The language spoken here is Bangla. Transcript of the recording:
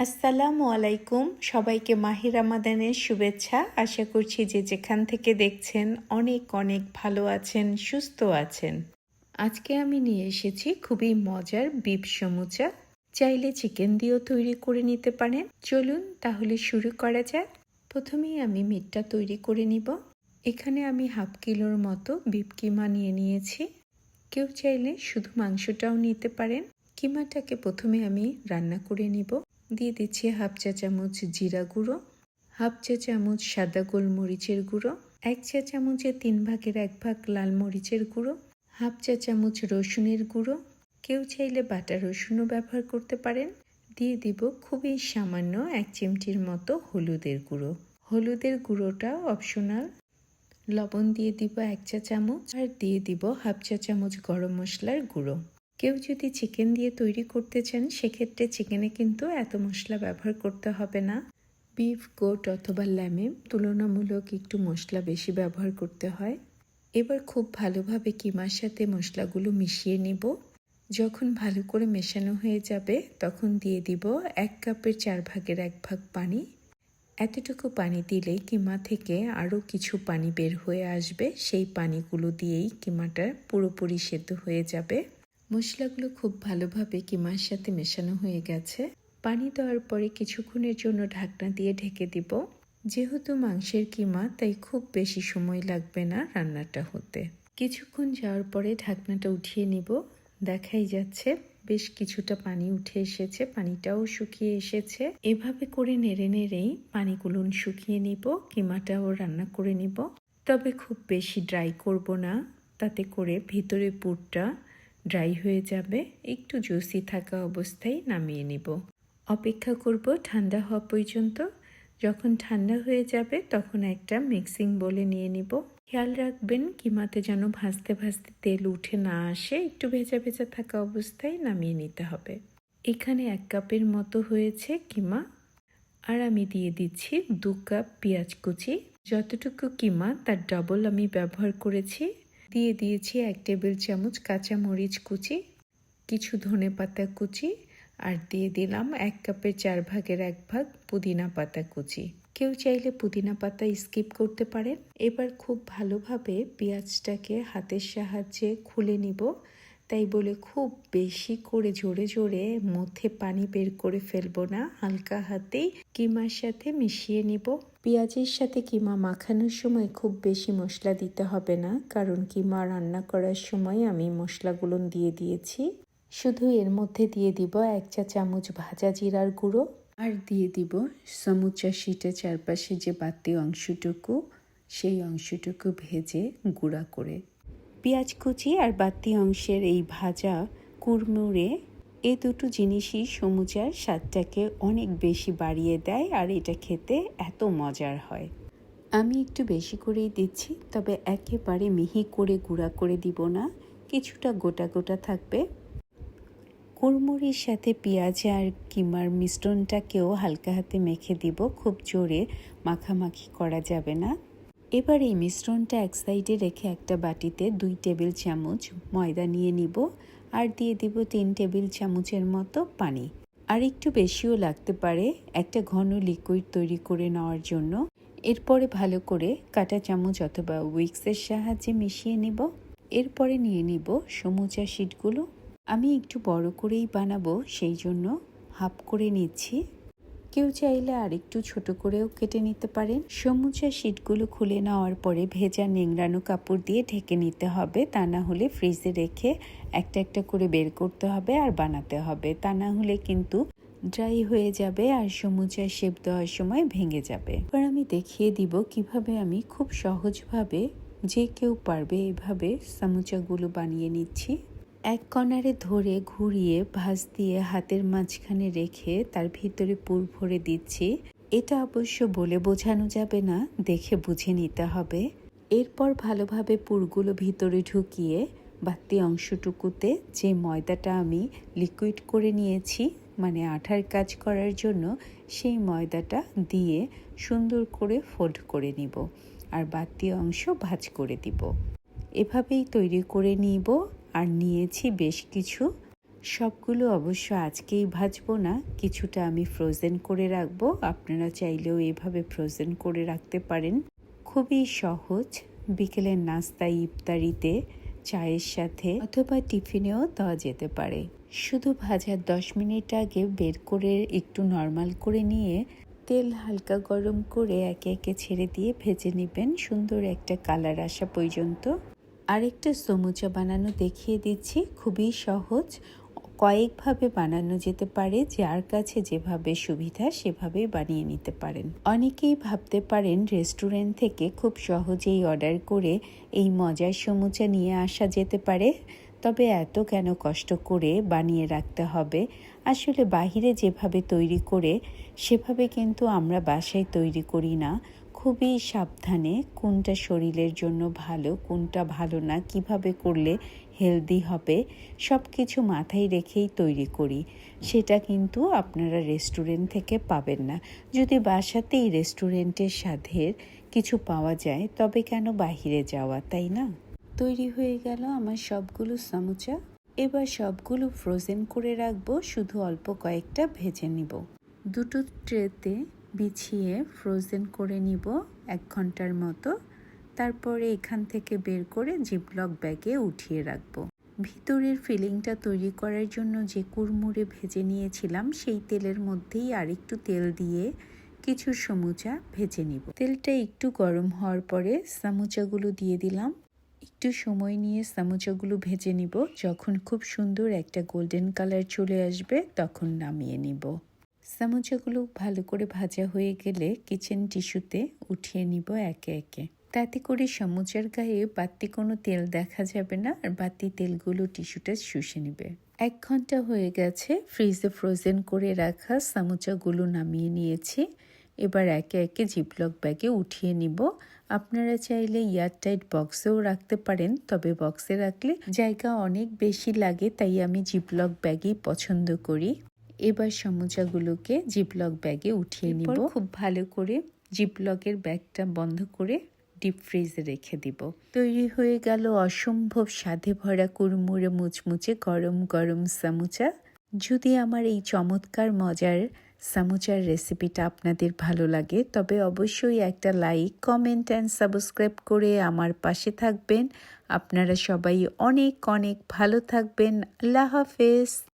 আসসালামু আলাইকুম। সবাইকে মাহি রামাদানের শুভেচ্ছা। আশা করছি যে যেখান থেকে দেখছেন অনেক অনেক ভালো আছেন, সুস্থ আছেন। আজকে আমি নিয়ে এসেছি খুবই মজার বিপ সমুচা। চাইলে চিকেন দিয়েও তৈরি করে নিতে পারেন। চলুন তাহলে শুরু করা যাক। প্রথমেই আমি মিটটা তৈরি করে নিব। এখানে আমি হাফ কিলোর মতো বিপ কিমা নিয়ে নিয়েছি। কেউ চাইলে শুধু মাংসটাও নিতে পারেন। কিমাটাকে প্রথমে আমি রান্না করে নিব। দিয়ে দিচ্ছি হাফ চা চামচ জিরা গুঁড়ো, হাফ চা চামচ সাদা গোলমরিচের গুঁড়ো, এক চা চামচের তিন ভাগের এক ভাগ লাল মরিচের গুঁড়ো, হাফ চা চামচ রসুনের গুঁড়ো। কেউ চাইলে বাটা রসুনও ব্যবহার করতে পারেন। দিয়ে দিব খুবই সামান্য এক চিমটির মতো হলুদের গুঁড়ো। হলুদের গুঁড়োটা অপশনাল। লবণ দিয়ে দিব এক চা চামচ আর দিয়ে দিব হাফ চা চামচ গরম মশলার গুঁড়ো। কেউ যদি চিকেন দিয়ে তৈরি করতে চান, সেক্ষেত্রে চিকেনে কিন্তু এত মশলা ব্যবহার করতে হবে না। বিফ গোট অথবা ল্যামে তুলনামূলক একটু মশলা বেশি ব্যবহার করতে হয়। এবার খুব ভালোভাবে কিমার সাথে মশলাগুলো মিশিয়ে নিব। যখন ভালো করে মেশানো হয়ে যাবে, তখন দিয়ে দিব এক কাপের চার ভাগের এক ভাগ পানি। এতটুকু পানি দিলেই কিমা থেকে আরও কিছু পানি বের হয়ে আসবে। সেই পানিগুলো দিয়েই কিমাটা পুরোপুরি সেদ্ধ হয়ে যাবে। মশলাগুলো খুব ভালোভাবে কিমার সাথে মেশানো হয়ে গেছে। পানি দেওয়ার পরে কিছুক্ষণের জন্য ঢাকনা দিয়ে ঢেকে দিব। যেহেতু মাংসের কিমা, তাই খুব বেশি সময় লাগবে না রান্নাটা হতে। কিছুক্ষণ যাওয়ার পরে ঢাকনাটা উঠিয়ে নিব। দেখাই যাচ্ছে, বেশ কিছুটা পানি উঠে এসেছে, পানিটাও শুকিয়ে এসেছে। এভাবে করে নেড়ে নেড়েই পানিগুলো শুকিয়ে নিব, কিমাটাও রান্না করে নিব। তবে খুব বেশি ড্রাই করব না, তাতে করে ভিতরে পুরটা ড্রাই হয়ে যাবে, একটু জুসি থাকা অবস্থায় নামিয়ে নিব। অপেক্ষা করব ঠান্ডা হওয়া পর্যন্ত। যখন ঠান্ডা হয়ে যাবে, তখন একটা মিক্সিং বলে নিয়ে নিব। খেয়াল রাখবেন, কিমাতে যেন ভাজতে ভাজতে তেল উঠে না আসে, একটু ভেজা ভেজা থাকা অবস্থায় নামিয়ে নিতে হবে। এখানে এক কাপের মতো হয়েছে কিমা। আর আমি দিয়ে দিচ্ছি দু কাপ পেঁয়াজ কুচি। যতটুকু কিমা, তার ডবল আমি ব্যবহার করেছি। দিয়ে দিয়েছি এক টেবিল চামচ কাঁচা মরিচ কুচি, কিছু ধনে পাতা কুচি আর দিয়ে দিলাম এক কাপের চার ভাগের এক ভাগ পুদিনা পাতা কুচি। কেউ চাইলে পুদিনা পাতা স্কিপ করতে পারেন। এবার খুব ভালোভাবে পেঁয়াজটাকে হাতের সাহায্যে খুলে নিব। তাই বলে খুব বেশি করে জোরে জোরে মধ্যে পানি বের করে ফেলব না, হালকা হাতেই কিমার সাথে মিশিয়ে নিব। পেঁয়াজের সাথে কিমা মাখানোর সময় খুব বেশি মশলা দিতে হবে না, কারণ কিমা রান্না করার সময় আমি মশলাগুলো দিয়ে দিয়েছি। শুধু এর মধ্যে দিয়ে দিব এক চা চামচ ভাজা জিরার গুঁড়ো আর দিয়ে দিব সমুচা শিটে চারপাশে যে বাতি অংশটুকু, সেই অংশটুকু ভেজে গুঁড়া করে। পেঁয়াজ কুচি আর বাতি অংশের এই ভাজা কুড়মুড়ে, এ দুটো জিনিসই সমুচার স্বাদটাকে অনেক বেশি বাড়িয়ে দেয় আর এটা খেতে এত মজার হয়। আমি একটু বেশি করেই দিচ্ছি, তবে একেবারে মিহি করে গুঁড়া করে দিব না, কিছুটা গোটা গোটা থাকবে। কুড়মুড়ির সাথে পেঁয়াজ আর কিমার মিশ্রণটাকেও হালকা হাতে মেখে দিব, খুব জোরে মাখামাখি করা যাবে না। এবার এই মিশ্রণটা এক সাইডে রেখে একটা বাটিতে দুই টেবিল চামচ ময়দা নিয়ে নিব আর দিয়ে দিব তিন টেবিল চামচের মতো পানি। আর একটু বেশিও লাগতে পারে একটা ঘন লিকুইড তৈরি করে নেওয়ার জন্য। এরপরে ভালো করে কাটা চামচ অথবা উইক্সের সাহায্যে মিশিয়ে নিব। এরপরে নিয়ে নিব সমুচা শিটগুলো আমি একটু বড় করেই বানাবো, সেই জন্য হাফ করে নিচ্ছি। কেউ চাইলে আর একটু ছোট করেও কেটে নিতে পারেন। সমুচা শিটগুলো খুলে নেওয়ার পরে ভেজা নেংড়ানো কাপড় দিয়ে ঢেকে নিতে হবে। তা না হলে ফ্রিজে রেখে একটা একটা করে বের করতে হবে আর বানাতে হবে। তা না হলে কিন্তু ড্রাই হয়ে যাবে আর সমুচা শেপ দেওয়ার সময় ভেঙে যাবে। এবার আমি দেখিয়ে দিব কীভাবে আমি খুব সহজভাবে যে কেউ পারবে এভাবে সামুচাগুলো বানিয়ে নিচ্ছি। এক কর্নারে ধরে ঘুরিয়ে ভাঁজ দিয়ে হাতের মাঝখানে রেখে তার ভিতরে পুর ভরে দিচ্ছি। এটা অবশ্য বলে বোঝানো যাবে না, দেখে বুঝে নিতে হবে। এরপর ভালোভাবে পুরগুলো ভিতরে ঢুকিয়ে বাড়তি অংশটুকুতে যে ময়দাটা আমি লিকুইড করে নিয়েছি মানে আঠার কাজ করার জন্য, সেই ময়দাটা দিয়ে সুন্দর করে ফোল্ড করে নিব। আর বাড়তি অংশ ভাজ করে দিব। এভাবেই তৈরি করে নিব। আর নিয়েছি বেশ কিছু। সবগুলো অবশ্য আজকেই ভাজবো না, কিছুটা আমি ফ্রোজেন করে রাখব। আপনারা চাইলেও এভাবে ফ্রোজেন করে রাখতে পারেন। খুবই সহজ, বিকেলের নাস্তা, ইফতারিতে, চায়ের সাথে অথবা টিফিনেও দেওয়া যেতে পারে। শুধু ভাজার দশ মিনিট আগে বের করে একটু নর্মাল করে নিয়ে তেল হালকা গরম করে একে একে ছেড়ে দিয়ে ভেজে নেবেন। সুন্দর একটা কালার আসা পর্যন্ত। আরেকটা সমুচা বানানো দেখিয়ে দিচ্ছি। খুবই সহজ। কয়েকভাবে বানানো যেতে পারে। যার কাছে যেভাবে সুবিধা, সেভাবেই বানিয়ে নিতে পারেন। অনেকেই ভাবতে পারেন রেস্টুরেন্ট থেকে খুব সহজেই অর্ডার করে এই মজার সমুচা নিয়ে আসা যেতে পারে। তবে এত কেন কষ্ট করে বানিয়ে রাখতে হবে? আসলে বাহিরে যেভাবে তৈরি করে, সেভাবে কিন্তু আমরা বাসায় তৈরি করি না। খুবই সাবধানে কোনটা শরীরের জন্য ভালো, কোনটা ভালো না, কীভাবে করলে হেলদি হবে সব কিছু মাথায় রেখেই তৈরি করি। সেটা কিন্তু আপনারা রেস্টুরেন্ট থেকে পাবেন না। যদি বাসাতেই রেস্টুরেন্টের স্বাদের কিছু পাওয়া যায়, তবে কেন বাহিরে যাওয়া, তাই না? তৈরি হয়ে গেল আমার সবগুলো সামুচা। এবার সবগুলো ফ্রোজেন করে রাখব, শুধু অল্প কয়েকটা ভেজে নিব। দুটো ট্রেতে বিছিয়ে ফ্রোজেন করে নিব এক ঘণ্টার মতো। তারপরে এখান থেকে বের করে জিপলক ব্যাগে উঠিয়ে রাখব। ভিতরের ফিলিংটা তৈরি করার জন্য যে কুড়মুড়ে ভেজে নিয়েছিলাম, সেই তেলের মধ্যেই আরেকটু তেল দিয়ে কিছু সমুচা ভেজে নিব। তেলটা একটু গরম হওয়ার পরে সামুচাগুলো দিয়ে দিলাম। একটু সময় নিয়ে সামুচাগুলো ভেজে নিব। যখন খুব সুন্দর একটা গোল্ডেন কালার চলে আসবে, তখন নামিয়ে নিব। সামুচাগুলো ভালো করে ভাজা হয়ে গেলে কিচেন টিস্যুতে উঠিয়ে নিব একে একে। তাতে করে সমুচার গায়ে বাড়তি কোনো তেল দেখা যাবে না আর বাড়তি তেলগুলো টিস্যুটা শুষে নেবে। এক ঘণ্টা হয়ে গেছে ফ্রিজে ফ্রোজেন করে রাখা সামোচাগুলো নামিয়ে নিয়েছি। এবার একে একে জিপলক ব্যাগে উঠিয়ে নিব। আপনারা চাইলে এয়ারটাইট বক্সেও রাখতে পারেন, তবে বক্সে রাখলে জায়গা অনেক বেশি লাগে, তাই আমি জিপলক ব্যাগই পছন্দ করি। এবার সমুচাগুলোকে জিপলক ব্যাগে উঠিয়ে নিব। খুব ভালো করে জিপলকের ব্যাগটা বন্ধ করে ডিপ ফ্রিজে রেখে দিব। তৈরি হয়ে গেল অসম্ভব স্বাদে ভরা কুড়মুড়ে মুচমুচে গরম গরম সামুচা। যদি আমার এই চমৎকার মজার সামুচার রেসিপিটা আপনাদের ভালো লাগে তবে অবশ্যই একটা লাইক কমেন্ট অ্যান্ড সাবস্ক্রাইব করে আমার পাশে থাকবেন। আপনারা সবাই অনেক অনেক ভালো থাকবেন। আল্লাহ হাফেজ।